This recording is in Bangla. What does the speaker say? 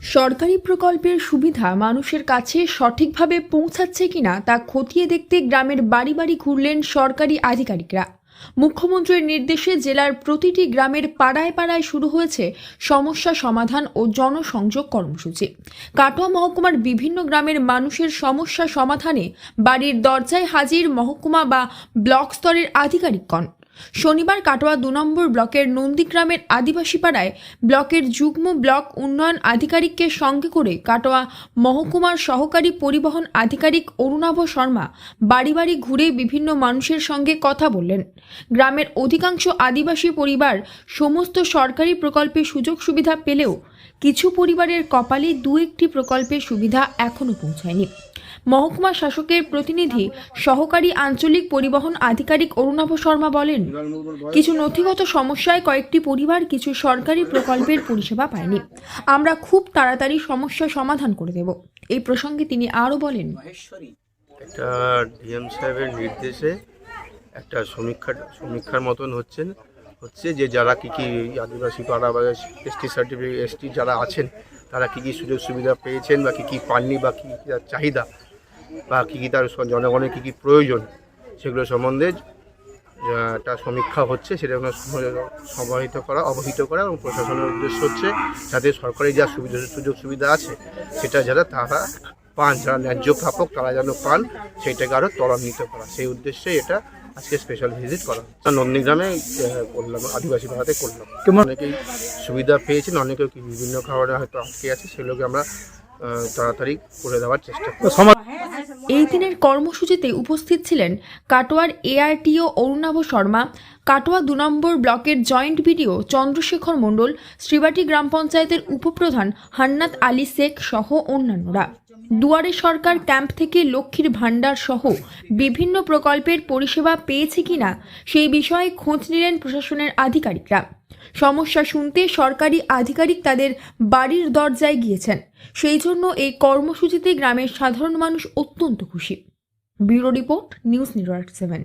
সরকারি প্রকল্পের সুবিধা মানুষের কাছে সঠিকভাবে পৌঁছাচ্ছে কিনা তা খতিয়ে দেখতে গ্রামের বাড়ি বাড়ি ঘুরলেন সরকারি আধিকারিকরা। মুখ্যমন্ত্রীর নির্দেশে জেলার প্রতিটি গ্রামের পাড়ায় পাড়ায় শুরু হয়েছে সমস্যা সমাধান ও জনসংযোগ কর্মসূচি। কাটোয়া মহকুমার বিভিন্ন গ্রামের মানুষের সমস্যা সমাধানে বাড়ির দরজায় হাজির মহকুমা বা ব্লক স্তরের আধিকারিকগণ শনিবার কাটোয়া দু নম্বর ব্লকের নন্দীগ্রামের আদিবাসী পাড়ায় ব্লকের যুগ্ম ব্লক উন্নয়ন আধিকারিককে সঙ্গে করে কাটোয়া মহকুমার সহকারী পরিবহন আধিকারিক অরুণাভ শর্মা বাড়ি বাড়ি ঘুরে বিভিন্ন মানুষের সঙ্গে কথা বললেন। গ্রামের অধিকাংশ আদিবাসী পরিবার সমস্ত সরকারি প্রকল্পে সুযোগ সুবিধা পেলেও কিছু পরিবারের কপালে দু একটি প্রকল্পের সুবিধা এখনও পৌঁছায়নি। মহকুমা শাসকের প্রতিনিধি সহকারী আঞ্চলিক পরিবহন আধিকারিক অরুণাভ শর্মা বলেন, কিছু নথিগত সমস্যায় কয়েকটি পরিবার কিছু সরকারি প্রকল্পের পরিষেবা পায়নি। আমরা খুব তাড়াতাড়ি সমস্যা সমাধান করে দেব। এই প্রসঙ্গে তিনি আরও বলেন একটা ডিএম সাহেবের নির্দেশে একটা সমীক্ষা, সমীক্ষার মতন হচ্ছে হচ্ছে যে যারা কী কী আদিবাসী পাড়া বা এসটি সার্টিফিকেট, এসটি যারা আছেন তারা কী কী সুযোগ সুবিধা পেয়েছেন বা কী কী পাননি বা কী কী তার চাহিদা বা কী কী তার জনগণের কী কী প্রয়োজন সেগুলো সম্বন্ধে একটা সমীক্ষা হচ্ছে, সেটা সমাহিত করা, অবহিত করা এবং প্রশাসনের উদ্দেশ্য হচ্ছে যাতে সরকারি যা সুবিধা, সুযোগ সুবিধা আছে সেটা যারা তারা পান, যারা ন্যায্য প্রাপক তারা যেন পান সেইটাকে আরও ত্বরান্বিত করা। সেই উদ্দেশ্যে এটা আজকে স্পেশাল ভিজিট করা হচ্ছে। নন্দীগ্রামে করলাম আদিবাসী পাড়াতে করলাম। কেমন? অনেকেই সুবিধা পেয়েছেন অনেকেও কি বিভিন্ন খাবারে হয়তো আটকে আছে সেগুলোকে আমরা তাড়াতাড়ি করে দেওয়ার চেষ্টা করি এই দিনের কর্মসূচিতে উপস্থিত ছিলেন কাটোয়ার এআরটিও অরুণাভ শর্মা কাটোয়া দু নম্বর ব্লকের জয়েন্ট বিডিও চন্দ্রশেখর মণ্ডল শ্রীবাটি গ্রাম পঞ্চায়েতের উপপ্রধান হান্নাত আলী শেখ সহ অন্যান্যরা। দুয়ারে সরকার ক্যাম্প থেকে লক্ষ্মীর ভাণ্ডার সহ বিভিন্ন প্রকল্পের পরিষেবা পেয়েছে কিনা সেই বিষয়ে খোঁজ নিলেন প্রশাসনের আধিকারিকরা। সমস্যা শুনতে সরকারি আধিকারিক তাদের বাড়ির দরজায় গিয়েছেন। সেই জন্য এই কর্মসূচিতে গ্রামের সাধারণ মানুষ অত্যন্ত খুশি। Bureau report, news network seven.